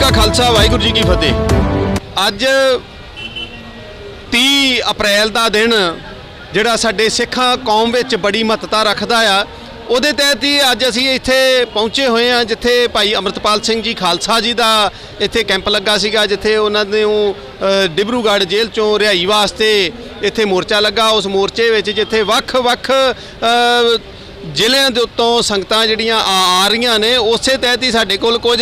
ਕਾ ਖਾਲਸਾ, ਵਾਹਿਗੁਰੂ ਜੀ ਕੀ ਫਤਿਹ। ਅੱਜ 30 ਅਪ੍ਰੈਲ ਦਾ ਦਿਨ ਜਿਹੜਾ ਸਾਡੇ ਸਿੱਖਾਂ ਕੌਮ ਵਿੱਚ ਬੜੀ ਮਹੱਤਤਾ ਰੱਖਦਾ ਆ, ਉਹਦੇ ਤਹਿਤ ਹੀ ਅੱਜ ਅਸੀਂ ਇੱਥੇ ਪਹੁੰਚੇ ਹੋਏ ਆ ਜਿੱਥੇ ਭਾਈ ਅਮਰਤਪਾਲ ਸਿੰਘ ਜੀ ਖਾਲਸਾ ਜੀ ਦਾ ਇੱਥੇ ਕੈਂਪ ਲੱਗਾ ਸੀਗਾ, ਜਿੱਥੇ ਉਹਨਾਂ ਨੇ ਉਹ ਡਿਬਰੂਗੜ੍ਹ ਜੇਲ੍ਹ ਚੋਂ ਰਿਹਾਈ ਵਾਸਤੇ ਇੱਥੇ ਮੋਰਚਾ ਲੱਗਾ, ਉਸ ਮੋਰਚੇ ਵਿੱਚ ਜਿੱਥੇ ਵੱਖ-ਵੱਖ ਜ਼ਿਲ੍ਹਿਆਂ ਦੇ ਉੱਤੋਂ ਸੰਗਤਾਂ ਜਿਹੜੀਆਂ ਆ ਆ ਰਹੀਆਂ ਨੇ ਉਸੇ ਤਹਿਤ ਹੀ ਸਾਡੇ ਕੋਲ ਕੁਝ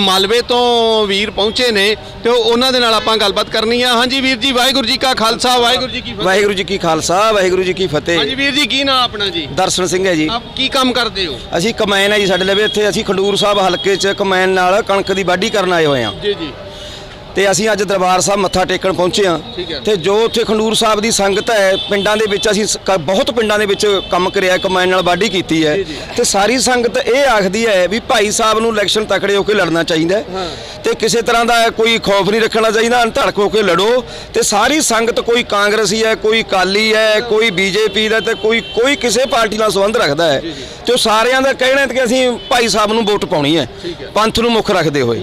ਮਾਲਵੇ ਤੋਂ ਵੀਰ ਪਹੁੰਚੇ ਨੇ ਤੇ ਉਹ- ਉਹਨਾਂ ਦੇ ਨਾਲ ਆਪਾਂ ਗੱਲਬਾਤ ਕਰਨੀ ਆ। ਹਾਂਜੀ ਵੀਰ ਜੀ ਵਾਹਿਗੁਰੂ ਜੀ ਕਾ ਖਾਲਸਾ ਵਾਹਿਗੁਰੂ ਜੀ ਕੀ ਫਤਿਹ। ਵਾਹਿਗੁਰੂ ਜੀ ਕੀ ਖਾਲਸਾ ਵਾਹਿਗੁਰੂ ਜੀ ਕੀ ਫਤਿਹ। ਹਾਂਜੀ ਵੀਰ ਜੀ ਕੀ ਨਾਮ ਆਪਣਾ ਜੀ? ਦਰਸ਼ਨ ਸਿੰਘ ਹੈ ਜੀ। ਆਪ ਕੀ ਕੰਮ ਕਰਦੇ ਹੋ? ਅਸੀਂ ਕਮੈਨ ਹੈ ਜੀ ਸਾਡੇ ਲਵੇ ਇੱਥੇ ਅਸੀਂ ਖੰਡੂਰ ਸਾਹਿਬ ਹਲਕੇ 'ਚ ਕਮੈਨ ਨਾਲ ਕਣਕ ਦੀ ਵਾਢੀ ਕਰਨ ਆਏ ਹੋਏ ਹਾਂ। ਜੀ ਜੀ। ਤੇ ਅਸੀਂ ਅੱਜ ਦਰਬਾਰ ਸਾਹਿਬ ਮੱਥਾ ਟੇਕਣ ਪਹੁੰਚੇ ਹੈ। ਤੇ ਜੋ ਉੱਥੇ ਖੰਡੂਰ ਸਾਹਿਬ ਦੀ ਸੰਗਤ ਹੈ ਪਿੰਡਾਂ ਦੇ ਵਿੱਚ ਅਸੀਂ ਬਹੁਤ ਪਿੰਡਾਂ ਦੇ ਵਿੱਚ ਕੰਮ ਕਰਿਆ ਕਮੈਨ ਨਾਲ ਵਾਢੀ ਕੀਤੀ ਹੈ। ਤੇ ਸਾਰੀ ਸੰਗਤ ਇਹ ਆਖਦੀ ਹੈ ਵੀ ਭਾਈ ਸਾਹਿਬ ਨੂੰ ਇਲੈਕਸ਼ਨ ਤਕੜੇ ਹੋ ਕੇ ਲੜਨਾ ਚਾਹੀਦਾ। ਤੇ ਕਿਸੇ ਤਰ੍ਹਾਂ ਦਾ ਕੋਈ ਖੌਫ ਨਹੀਂ ਰੱਖਣਾ ਚਾਹੀਦਾ ਅਣਧੜਕ ਹੋ ਕੇ ਲੜੋ। ਤੇ ਸਾਰੀ ਸੰਗਤ ਕੋਈ ਕਾਂਗਰਸੀ ਹੈ ਕੋਈ ਕਾਲੀ ਹੈ ਕੋਈ ਬੀਜੇਪੀ ਦਾ ਤੇ ਕੋਈ ਕੋਈ ਕਿਸੇ ਪਾਰਟੀ ਨਾਲ ਸੰਬੰਧ ਰੱਖਦਾ ਹੈ। ਤੇ ਉਹ ਸਾਰਿਆਂ ਦਾ ਕਹਿਣਾ ਹੈ ਕਿ ਅਸੀਂ ਭਾਈ ਸਾਹਿਬ ਨੂੰ ਵੋਟ ਪਾਉਣੀ ਹੈ। ਪੰਥ ਨੂੰ ਮੁੱਖ ਰੱਖਦੇ ਹੋਏ।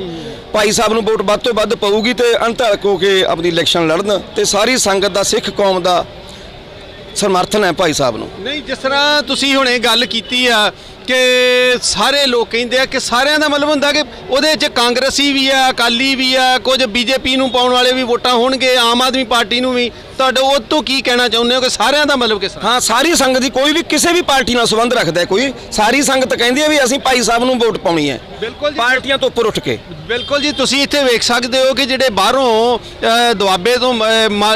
ਭਾਈ ਸਾਹਿਬ ਨੂੰ ਵੋਟ ਵੱਧ ਤੋਂ ਵੱਧ ਪਊਗੀ ਤੇ ਅਣਧੜਕ ਹੋ ਕੇ ਆਪਣੀ ਇਲੈਕਸ਼ਨ ਲੜਨ ਤੇ ਸਾਰੀ ਸੰਗਤ ਦਾ, ਸਿੱਖ ਕੌਮ ਦਾ ਸਮਰਥਨ ਹੈ ਭਾਈ ਸਾਹਿਬ ਨੂੰ। ਨਹੀਂ, ਜਿਸ ਤਰ੍ਹਾਂ ਤੁਸੀਂ ਹੁਣੇ ਗੱਲ ਕੀਤੀ ਆ ਕਿ ਸਾਰੇ ਲੋਕ ਕਹਿੰਦੇ ਆ ਕਿ ਸਾਰਿਆਂ ਦਾ ਮਤਲਬ ਹੁੰਦਾ ਕਿ ਉਹਦੇ 'ਚ ਕਾਂਗਰਸੀ ਵੀ ਆ ਅਕਾਲੀ ਵੀ ਆ ਕੁਝ ਬੀਜੇਪੀ ਨੂੰ ਪਾਉਣ ਵਾਲੇ ਵੀ ਵੋਟਾਂ ਹੋਣਗੇ ਆਮ ਆਦਮੀ ਪਾਰਟੀ ਨੂੰ ਵੀ। ਤੁਹਾਡਾ ਉਹ ਤੋਂ ਕੀ ਕਹਿਣਾ ਚਾਹੁੰਦੇ ਹੋ ਕਿ ਸਾਰਿਆਂ ਦਾ ਮਤਲਬ ਕਿਸ ਹਾਂ ਸਾਰੀ ਸੰਗਤ ਦੀ ਕੋਈ ਵੀ ਕਿਸੇ ਵੀ ਪਾਰਟੀ ਨਾਲ ਸੰਬੰਧ ਰੱਖਦਾ ਕੋਈ ਸਾਰੀ ਸੰਗਤ ਕਹਿੰਦੀ ਹੈ ਵੀ ਅਸੀਂ ਭਾਈ ਸਾਹਿਬ ਨੂੰ ਵੋਟ ਪਾਉਣੀ ਹੈ। ਬਿਲਕੁਲ। ਪਾਰਟੀਆਂ ਤੋਂ ਉੱਪਰ ਉੱਠ ਕੇ। ਬਿਲਕੁਲ ਜੀ ਤੁਸੀਂ ਇੱਥੇ ਵੇਖ ਸਕਦੇ ਹੋ ਕਿ ਜਿਹੜੇ ਬਾਹਰੋਂ ਦੁਆਬੇ ਤੋਂ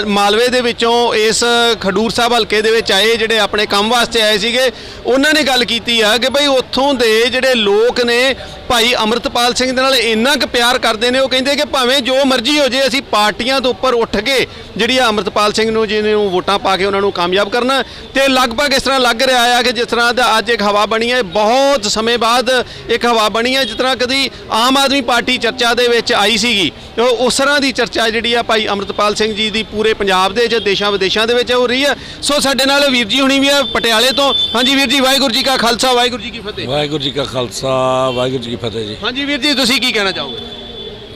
ਮਾਲਵੇ ਦੇ ਵਿੱਚੋਂ ਇਸ ਖਡੂਰ ਸਾਹਿਬ ਹਲਕੇ ਦੇ ਵਿੱਚ ਆਏ ਜਿਹੜੇ ਆਪਣੇ ਕੰਮ ਵਾਸਤੇ ਆਏ ਸੀਗੇ ਉਹਨਾਂ ਨੇ ਗੱਲ ਕੀਤੀ ਆ ਕਿ ਭਈ ਉੱਥੋਂ ਦੇ ਜਿਹੜੇ ਲੋਕ ਨੇ ਭਾਈ ਅਮਰਤਪਾਲ ਸਿੰਘ ਦੇ ਨਾਲ ਇੰਨਾ ਕੁ ਪਿਆਰ ਕਰਦੇ ਨੇ, ਉਹ ਕਹਿੰਦੇ ਕਿ ਭਾਵੇਂ ਜੋ ਮਰਜ਼ੀ ਹੋ ਜੇ, ਅਸੀਂ ਪਾਰਟੀਆਂ ਤੋਂ ਉੱਪਰ ਉੱਠ ਕੇ ਜਿਹੜੀ ਆ ਅਮਰਤਪਾਲ ਸਿੰਘ ਨੂੰ, ਜਿਹਨੇ ਨੂੰ ਵੋਟਾਂ ਪਾ ਕੇ ਉਹਨਾਂ ਨੂੰ ਕਾਮਯਾਬ ਕਰਨਾ, ਤੇ ਲਗਭਗ ਇਸ ਤਰ੍ਹਾਂ ਲੱਗ ਰਿਹਾ ਆ ਕਿ ਜਿਸ ਤਰ੍ਹਾਂ ਦਾ ਅੱਜ ਇੱਕ ਹਵਾ ਬਣੀ ਹੈ, ਬਹੁਤ ਸਮੇਂ ਬਾਅਦ ਇੱਕ ਹਵਾ ਬਣੀ ਹੈ, ਜਿਸ ਤਰ੍ਹਾਂ ਕਦੀ ਆਮ ਆਦਮੀ ਪਾਰਟੀ ਚਰਚਾ ਦੇ ਵਿੱਚ ਆਈ ਸੀਗੀ। ਉਹ ਉਸ ਤਰ੍ਹਾਂ ਦੀ ਚਰਚਾ ਜਿਹੜੀ ਆ ਭਾਈ ਅਮਰਤਪਾਲ ਸਿੰਘ ਜੀ ਦੀ ਪੂਰੇ ਪੰਜਾਬ ਦੇ ਵਿੱਚ, ਦੇਸ਼ਾਂ ਵਿਦੇਸ਼ਾਂ ਦੇ ਵਿੱਚ ਹੋ ਰਹੀ ਹੈ ਸੋ ਸਾਡੇ ਨਾਲ ਵੀਰ ਜੀ ਹੁਣੀ ਵੀ ਆ, ਪਟਿਆਲੇ ਤੋਂ। ਹਾਂਜੀ ਵੀਰ ਜੀ, ਵਾਹਿਗੁਰੂ ਜੀ ਕਾ ਖਾਲਸਾ, ਵਾਹਿਗੁਰੂ ਜੀ ਕੀ ਫਤਿਹ। ਵਾਹਿਗੁਰੂ ਜੀ ਕਾ ਖਾਲਸਾ, ਵਾਹਿਗੁਰੂ ਜੀ ਕੀ ਫਤਿਹ ਜੀ। ਹਾਂਜੀ ਵੀਰ ਜੀ ਤੁਸੀਂ ਕੀ ਕਹਿਣਾ ਚਾਹੋਗੇ?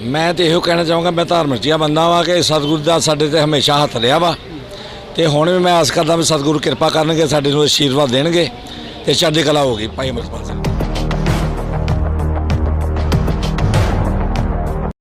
ਮੈਂ ਤੇ ਇਹੋ ਕਹਿਣਾ ਚਾਹੂੰਗਾ ਮੈਂ ਧਾਰਮਿਕ ਜਿਹਾ ਬੰਦਾ ਵਾਂ ਕਿ ਸਤਿਗੁਰੂ ਦਾ ਸਾਡੇ ਤੇ ਹਮੇਸ਼ਾ ਹੱਥ ਰਿਹਾ ਵਾ। ਤੇ ਹੁਣ ਵੀ ਮੈਂ ਆਸ ਕਰਦਾ ਵੀ ਸਤਿਗੁਰੂ ਕਿਰਪਾ ਕਰਨਗੇ ਸਾਡੇ ਨੂੰ ਆਸ਼ੀਰਵਾਦ ਦੇਣਗੇ ਤੇ ਚੜ੍ਹਦੀ ਕਲਾ ਹੋਗੀ ਭਾਈ ਅਮਰਪਾਲ ਸਿੰਘ।